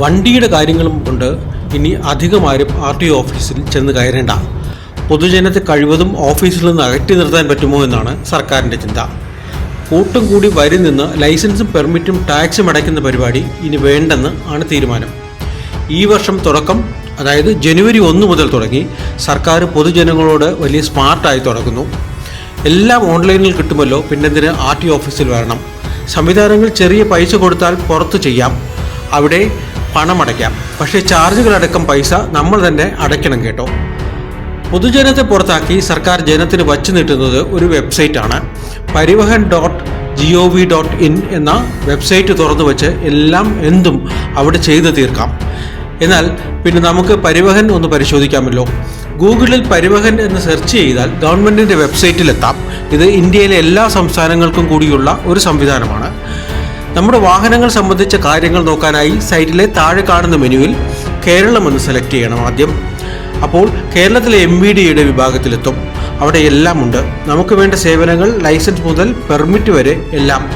വണ്ടിയുടെ കാര്യങ്ങളും കൊണ്ട് ഇനി അധികമാരും ആർ ടി ഒ ഓഫീസിൽ ചെന്ന് കയറേണ്ട. പൊതുജനത്തെ കഴിവതും ഓഫീസിൽ നിന്ന് അകറ്റി നിർത്താൻ പറ്റുമോ എന്നാണ് സർക്കാരിന്റെ ചിന്ത. കൂട്ടും കൂടി വരി നിന്ന് ലൈസൻസും പെർമിറ്റും ടാക്സും അടയ്ക്കുന്ന പരിപാടി ഇനി വേണ്ടെന്ന് ആണ് തീരുമാനം. ഈ വർഷം തുടക്കം അതായത് ജനുവരി ഒന്ന് മുതൽ തുടങ്ങി സർക്കാർ പൊതുജനങ്ങളോട് വലിയ സ്മാർട്ടായി തുടങ്ങുന്നു. എല്ലാം ഓൺലൈനിൽ കിട്ടുമല്ലോ പിന്നെന്തിന് ആർ ടി ഓഫീസിൽ വരണം. സംവിധാനങ്ങൾ ചെറിയ പൈസ കൊടുത്താൽ പുറത്ത് ചെയ്യാം. അവിടെ പണമടയ്ക്കാം പക്ഷേ ചാർജുകളടക്കം പൈസ നമ്മൾ തന്നെ അടയ്ക്കണം കേട്ടോ. പൊതുജനത്തെ പുറത്താക്കി സർക്കാർ ജനത്തിന് വച്ചു നീട്ടുന്നത് ഒരു വെബ്സൈറ്റാണ്. Parivahan dot G O V dot in എന്ന വെബ്സൈറ്റ് തുറന്നു വെച്ച് എല്ലാം എന്തും അവിടെ ചെയ്തു തീർക്കാം. എന്നാൽ പിന്നെ നമുക്ക് പരിവഹൻ ഒന്ന് പരിശോധിക്കാമല്ലോ. ഗൂഗിളിൽ പരിവഹൻ എന്ന് സെർച്ച് ചെയ്താൽ ഗവൺമെന്റിന്റെ വെബ്സൈറ്റിലെത്താം ഇത് ഇന്ത്യയിലെ എല്ലാ സംസ്ഥാനങ്ങൾക്കും കൂടിയുള്ള ഒരു സംവിധാനമാണ്. നമ്മുടെ വാഹനങ്ങൾ സംബന്ധിച്ച കാര്യങ്ങൾ നോക്കാനായി സൈറ്റിലെ താഴെ കാണുന്ന മെനുവിൽ കേരളം എന്ന് സെലക്ട് ചെയ്യണം ആദ്യം. അപ്പോൾ കേരളത്തിലെ എം വി ഡിയുടെ വിഭാഗത്തിലെത്തും. അവിടെ എല്ലാം ഉണ്ട്. നമുക്ക് വേണ്ട സേവനങ്ങൾ ലൈസൻസ് മുതൽ പെർമിറ്റ് വരെ എല്ലാം.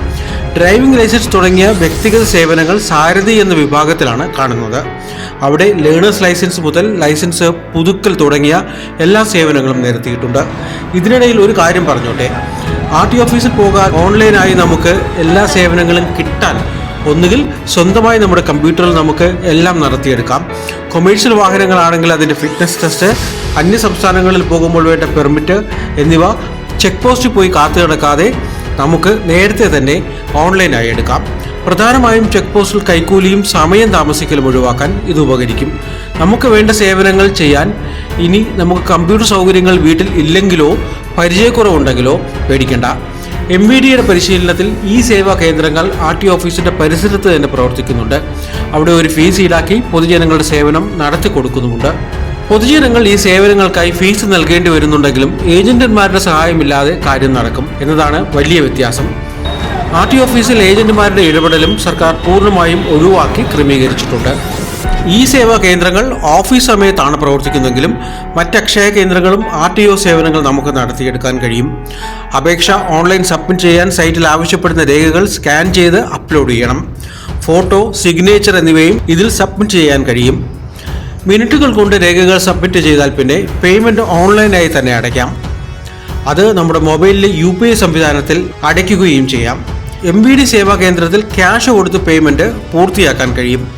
ഡ്രൈവിംഗ് ലൈസൻസ് തുടങ്ങിയ വ്യക്തിഗത സേവനങ്ങൾ സാരഥി എന്ന വിഭാഗത്തിലാണ് കാണുന്നത്. അവിടെ ലേണേഴ്സ് ലൈസൻസ് മുതൽ ലൈസൻസ് പുതുക്കൽ തുടങ്ങിയ എല്ലാ സേവനങ്ങളും നിരത്തിയിട്ടുണ്ട്. ഇതിനിടയിൽ ഒരു കാര്യം പറഞ്ഞോട്ടെ. ആർ ടി ഓഫീസിൽ പോകാൻ ഓൺലൈനായി നമുക്ക് എല്ലാ സേവനങ്ങളും കിട്ടാൻ ഒന്നുകിൽ സ്വന്തമായി നമ്മുടെ കമ്പ്യൂട്ടറിൽ നമുക്ക് എല്ലാം നടത്തിയെടുക്കാം. കൊമേഴ്ഷ്യൽ വാഹനങ്ങളാണെങ്കിൽ അതിന്റെ ഫിറ്റ്നസ് ടെസ്റ്റ് അന്യ സംസ്ഥാനങ്ങളിൽ പോകുമ്പോൾ വേണ്ട പെർമിറ്റ് എന്നിവ ചെക്ക് പോസ്റ്റിൽ പോയി കാത്തു കിടക്കാതെ നമുക്ക് നേരത്തെ തന്നെ ഓൺലൈനായി എടുക്കാം. പ്രധാനമായും ചെക്ക് പോസ്റ്റിൽ കൈക്കൂലിയും സമയം താമസിക്കലും ഒഴിവാക്കാൻ ഇത് ഉപകരിക്കും. നമുക്ക് വേണ്ട സേവനങ്ങൾ ചെയ്യാൻ ഇനി നമുക്ക് കമ്പ്യൂട്ടർ സൗകര്യങ്ങൾ വീട്ടിൽ ഇല്ലെങ്കിലോ പരിചയക്കുറവുണ്ടെങ്കിലോ പേടിക്കേണ്ട. എം വി ഡിയുടെ പരിശീലനത്തിൽ ഈ സേവാ കേന്ദ്രങ്ങൾ ആർ ടി ഓഫീസിന്റെ പരിസരത്ത് തന്നെ പ്രവർത്തിക്കുന്നുണ്ട്. അവിടെ ഒരു ഫീസ് ഈടാക്കി പൊതുജനങ്ങളുടെ സേവനം നടത്തി കൊടുക്കുന്നുമുണ്ട്. പൊതുജനങ്ങൾ ഈ സേവനങ്ങൾക്കായി ഫീസ് നൽകേണ്ടി വരുന്നുണ്ടെങ്കിലും ഏജന്റന്മാരുടെ സഹായമില്ലാതെ കാര്യം നടക്കും എന്നതാണ് വലിയ വ്യത്യാസം. ആർ ടി ഓഫീസിൽ ഏജന്റുമാരുടെ ഇടപെടലും സർക്കാർ പൂർണമായും ഒഴിവാക്കി ക്രമീകരിച്ചിട്ടുണ്ട്. ഈ സേവാ കേന്ദ്രങ്ങൾ ഓഫീസ് സമയത്താണ് പ്രവർത്തിക്കുന്നതെങ്കിലും മറ്റ് അക്ഷയ കേന്ദ്രങ്ങളും ആർ ടി ഒ സേവനങ്ങൾ നമുക്ക് നടത്തിയെടുക്കാൻ കഴിയും. അപേക്ഷ ഓൺലൈൻ സബ്മിറ്റ് ചെയ്യാൻ സൈറ്റിൽ ആവശ്യപ്പെടുന്ന രേഖകൾ സ്കാൻ ചെയ്ത് അപ്ലോഡ് ചെയ്യണം. ഫോട്ടോ സിഗ്നേച്ചർ എന്നിവയും ഇതിൽ സബ്മിറ്റ് ചെയ്യാൻ കഴിയും. മിനിറ്റുകൾ കൊണ്ട് രേഖകൾ സബ്മിറ്റ് ചെയ്താൽ പിന്നെ പേയ്മെന്റ് ഓൺലൈനായി തന്നെ അടയ്ക്കാം. അത് നമ്മുടെ മൊബൈലിലെ യു പി ഐ സംവിധാനത്തിൽ അടയ്ക്കുകയും ചെയ്യാം. എം ബി ഡി സേവാ കേന്ദ്രത്തിൽ ക്യാഷ് കൊടുത്ത് പേയ്മെന്റ് പൂർത്തിയാക്കാൻ കഴിയും.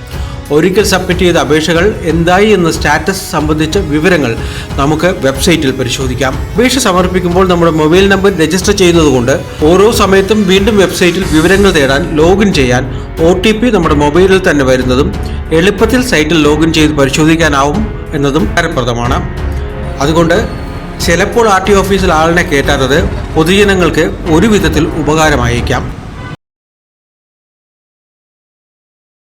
ഒരിക്കൽ സബ്മിറ്റ് ചെയ്ത അപേക്ഷകൾ എന്തായി എന്ന സ്റ്റാറ്റസ് സംബന്ധിച്ച വിവരങ്ങൾ നമുക്ക് വെബ്സൈറ്റിൽ പരിശോധിക്കാം. അപേക്ഷ സമർപ്പിക്കുമ്പോൾ നമ്മുടെ മൊബൈൽ നമ്പർ രജിസ്റ്റർ ചെയ്യുന്നതുകൊണ്ട് ഓരോ സമയത്തും വീണ്ടും വെബ്സൈറ്റിൽ വിവരങ്ങൾ തേടാൻ ലോഗിൻ ചെയ്യാൻ ഒ ടി പി നമ്മുടെ മൊബൈലിൽ തന്നെ വരുന്നതും എളുപ്പത്തിൽ സൈറ്റിൽ ലോഗിൻ ചെയ്ത് പരിശോധിക്കാനാവും എന്നതും ഫലപ്രദമാണ്. അതുകൊണ്ട് ചിലപ്പോൾ ആർ ടി ഓഫീസിൽ ആളിനെ കയറ്റാത്തത് പൊതുജനങ്ങൾക്ക് ഒരു വിധത്തിൽ ഉപകാരമായേക്കാം.